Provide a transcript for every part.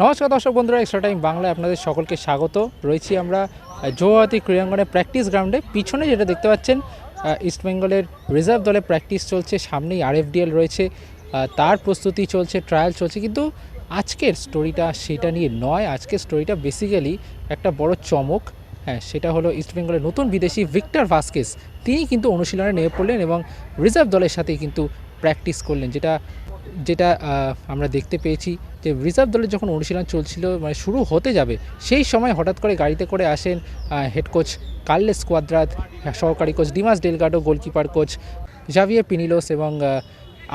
নমস্কার দর্শক বন্ধুরা এক্সট্রা টাইম বাংলায় আপনাদের সকলকে স্বাগত। রয়েছি আমরা জৌহাতি ক্রীড়াঙ্গনে প্র্যাকটিস গ্রাউন্ডে পিছনে যেটা দেখতে পাচ্ছেন ইস্টবেঙ্গলের রিজার্ভ দলে প্র্যাকটিস চলছে, সামনেই আরএফডিএল রয়েছে। তার প্রস্তুতি চলছে ট্রায়াল চলছে, কিন্তু আজকের স্টোরিটা সেটা নিয়ে নয়। আজকের স্টোরিটা বেসিক্যালি একটা বড় চমক। হ্যাঁ সেটা হলো ইস্টবেঙ্গলের নতুন বিদেশি ভিক্টর ভাস্কেস তিনি কিন্তু অনুশীলনে নেমে পড়লেন এবং রিজার্ভ দলের সাথেই কিন্তু প্র্যাকটিস করলেন, যেটা যেটা আমরা দেখতে পেয়েছি যে রিজার্ভ দলের যখন অনুশীলন চলছিল মানে শুরু হতে যাবে, সেই সময় হঠাৎ করে গাড়িতে করে আসেন হেড কোচ কার্লেস কোয়াদ্রাত, সহকারী coach Dimas Delgado goalkeeper coach Javier Pinillos এবং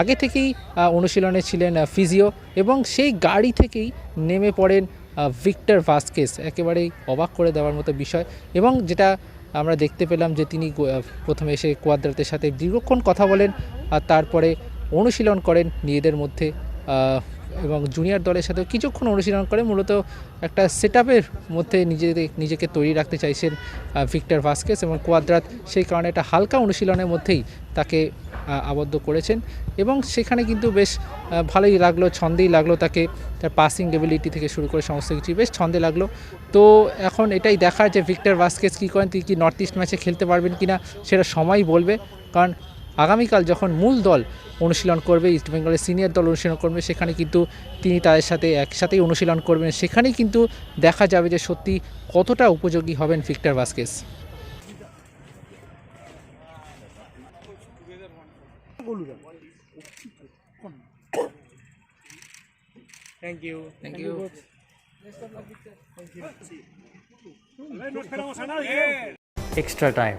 আগে থেকেই অনুশীলনে ছিলেন ফিজিও এবং সেই গাড়ি থেকেই নেমে পড়েন ভিক্টর ভাস্কেস, একেবারেই অবাক করে দেওয়ার মতো বিষয় এবং যেটা আমরা দেখতে পেলাম যে তিনি প্রথমে এসে কোয়াদ্রাতের সাথে দীর্ঘক্ষণ কথা বলেন তারপরে অনুশীলন করেন নিজেদের মধ্যে এবং জুনিয়র দলের সাথে কিছুক্ষণ অনুশীলন করে, মূলত একটা সেট মধ্যে নিজেদের, নিজেকে তৈরি রাখতে চাইছেন ভিক্টর ভাস্কেস এবং কোয়াদ্রাত। সেই কারণে একটা হালকা অনুশীলনের মধ্যেই তাকে আবদ্ধ করেছেন এবং সেখানে কিন্তু বেশ ভালোই লাগল, ছন্দেই লাগল তাকে, তার পাসিং এবিলিটি থেকে শুরু করে সমস্ত কিছু, বেশ ছন্দে লাগল। তো এখন এটাই দেখার যে ভিক্টর ভাস্কেস কী করেন, তিনি কি নর্থ ইস্ট ম্যাচে খেলতে পারবেন কিনা, সেটা সময় বলবে। কারণ আগামীকাল যখন মূল দল অনুশীলন করবে ইস্ট বেঙ্গলের সিনিয়র দল অনুশীলন করবে সেখানে কিন্তু তিনি তাদের সাথে একসাথেই অনুশীলন করবেন সেখানেই কিন্তু দেখা যাবে যে সত্যি কতটা উপযোগী হবেন Victor Vasquez. Thank you Extra time.